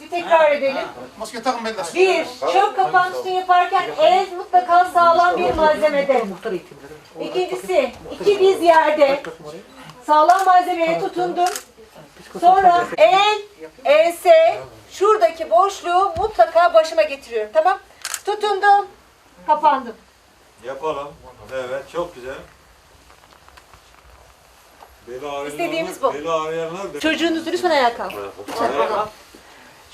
Bir tekrar edelim. Maske takın beyler. Bir, çöp kapantısı yaparken el mutlaka sağlam bir malzemede. İkincisi, iki diz yerde sağlam malzemeye tutundum. Sonra el, ense, şuradaki boşluğu mutlaka başıma getiriyorum. Tamam? Tutundum, kapandım. Yapalım. Evet çok güzel. Beli ağrıyanlar, İstediğimiz bu. Beli ağrıyanlar da- Çocuğunuz lütfen ayağa kalk.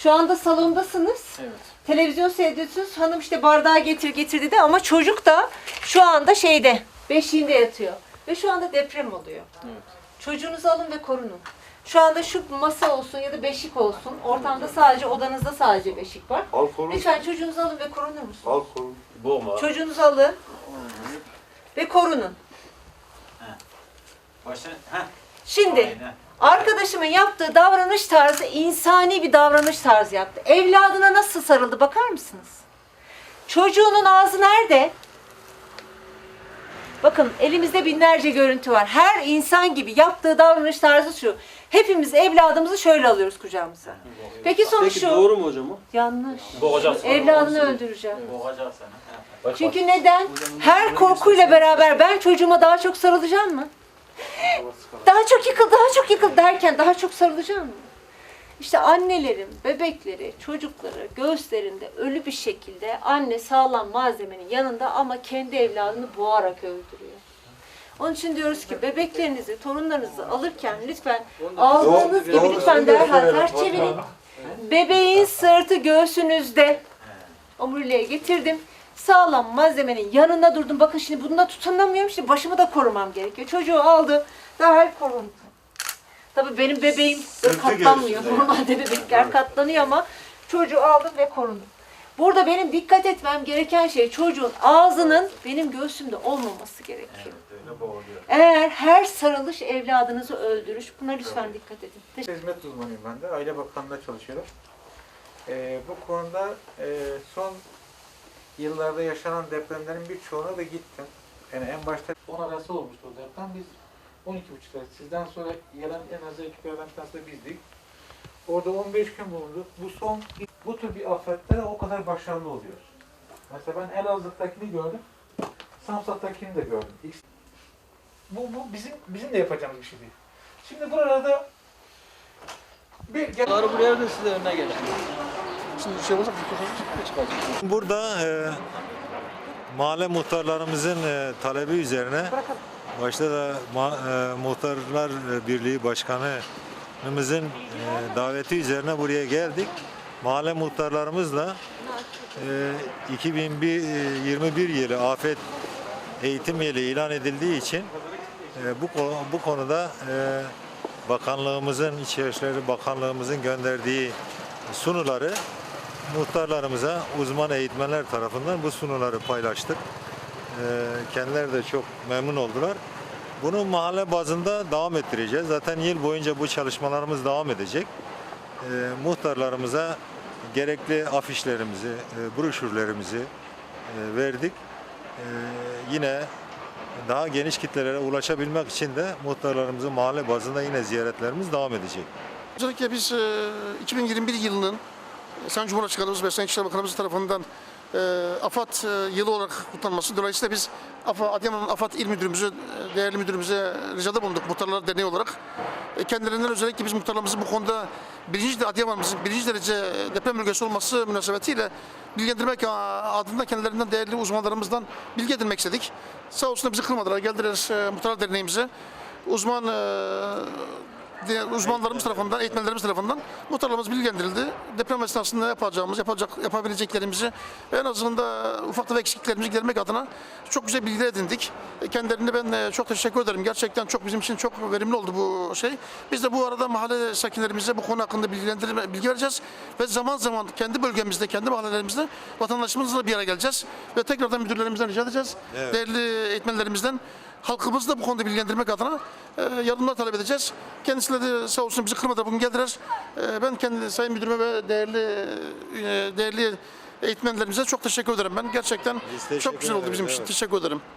Şu anda salondasınız. Televizyon seyrediyorsunuz. Hanım işte bardağı getir getir dedi ama çocuk da şu anda şeyde beşiğinde yatıyor. Ve şu anda deprem oluyor. Çocuğunuzu alın ve korunun. Şu anda şu masa olsun ya da beşik olsun. Ortamda sadece odanızda sadece beşik var. Al kolu. Lütfen çocuğunuzu alın ve korunur musunuz? Al kolu. Boğma. Çocuğunuzu alın ve korunun. Başına. Heh. Şimdi Aynen. Arkadaşımın yaptığı davranış tarzı insani bir davranış tarzı yaptı. Evladına nasıl sarıldı bakar mısınız? Çocuğunun ağzı nerede? Bakın elimizde binlerce görüntü var. Her insan gibi yaptığı davranış tarzı şu. Hepimiz evladımızı şöyle alıyoruz kucağımıza. Peki sonuç şu. Doğru mu hocam o? Yanlış. Boğacaksın. Evladını öldüreceğim. Boğacak seni. Heh. Çünkü neden? Her korkuyla beraber ben çocuğuma daha çok sarılacağım mı? Daha çok yıkıl, daha çok yıkıl derken daha çok sarılacağım mı? İşte annelerin, bebekleri, çocukları göğüslerinde ölü bir şekilde anne sağlam malzemenin yanında ama kendi evladını boğarak öldürüyor. Onun için diyoruz ki bebeklerinizi, torunlarınızı alırken lütfen aldığınız gibi lütfen derhal ters çevirin. Bebeğin sırtı göğsünüzde. Omuriliğe getirdim. Sağlam malzemenin yanına durdum. Bakın şimdi bununla tutunamıyorum. Şimdi başımı da korumam gerekiyor. Çocuğu aldı. Derhal korundu. Tabii benim bebeğim katlanmıyor. Normalde bebekler katlanıyor ama çocuğu aldım ve korundum. Burada benim dikkat etmem gereken şey çocuğun ağzının benim göğsümde olmaması gerekiyor. Eğer her sarılış evladınızı öldürür. Buna lütfen dikkat edin. Teşekkür Hizmet uzmanıyım ben de. Aile Bakanlığı'nda çalışıyorum. Ee, bu konuda e, son yıllarda yaşanan depremlerin birçoğuna da gittim. Yani en başta 10 arası olmuştu o deprem. Biz 12.30'da sizden sonra gelen en az ekiplerden bir tanesi de bizdik. Orada 15 gün bulunduk. Bu son bu tür bir afetlere o kadar başarılı oluyoruz. Mesela ben Elazığ'dakini gördüm. Samsat'takini de gördüm. Bu, bu bizim bizim de yapacağımız bir şey değil. Şimdi buralarda bir Bunları buraya da size önüne geçin. Şimdi şey olursa çıkacak. Burada e, mahalle muhtarlarımızın e, talebi üzerine başta da ma- e, Muhtarlar Birliği Başkanımızın e, daveti üzerine buraya geldik. Mahalle muhtarlarımızla e, 2021 yılı afet eğitim yılı ilan edildiği için e, bu bu konuda e, bakanlığımızın İçişleri Bakanlığımızın gönderdiği sunuları muhtarlarımıza uzman eğitmenler tarafından bu sunuları paylaştık. Ee, kendileri de çok memnun oldular. Bunu mahalle bazında devam ettireceğiz. Zaten yıl boyunca bu çalışmalarımız devam edecek. Ee, muhtarlarımıza gerekli afişlerimizi, e, broşürlerimizi e, verdik. Ee, yine daha geniş kitlelere ulaşabilmek için de muhtarlarımızın mahalle bazında yine ziyaretlerimiz devam edecek. Özellikle biz e, 2021 yılının Sayın Cumhurbaşkanımız ve Sayın İçişleri Bakanımız tarafından e, AFAD e, yılı olarak kutlanması. Dolayısıyla biz AFA, Adıyaman AFAD İl Müdürümüze, e, değerli müdürümüze ricada bulunduk Muhtarlar Derneği olarak. E, kendilerinden özellikle biz muhtarlarımızın bu konuda birinci de Adıyaman'ımızın birinci derece deprem bölgesi olması münasebetiyle bilgilendirmek adında kendilerinden değerli uzmanlarımızdan bilgi edinmek istedik. Sağ olsunlar bizi kırmadılar. Geldiler e, Muhtarlar Derneğimize. Uzman e, diğer uzmanlarımız tarafından, eğitmenlerimiz tarafından muhtarlarımız bilgilendirildi. Deprem esnasında yapacağımız, yapacak, yapabileceklerimizi en azından ufak tefek eksikliklerimizi gidermek adına çok güzel bilgiler edindik. E, Kendilerine ben e, çok teşekkür ederim. Gerçekten çok bizim için çok verimli oldu bu şey. Biz de bu arada mahalle sakinlerimize bu konu hakkında bilgilendirme, bilgi vereceğiz ve zaman zaman kendi bölgemizde, kendi mahallelerimizde vatandaşımızla bir araya geleceğiz ve tekrardan müdürlerimizden rica edeceğiz. Evet. Değerli eğitmenlerimizden halkımızı da bu konuda bilgilendirmek adına e, yardımlar talep edeceğiz. Kendisiyle de sağ olsun bizi kırmadılar bugün geldiler. E, ben kendi sayın müdürüme ve değerli e, değerli eğitmenlerimize çok teşekkür ederim ben. Gerçekten çok güzel oldu bizim için. Teşekkür ederim.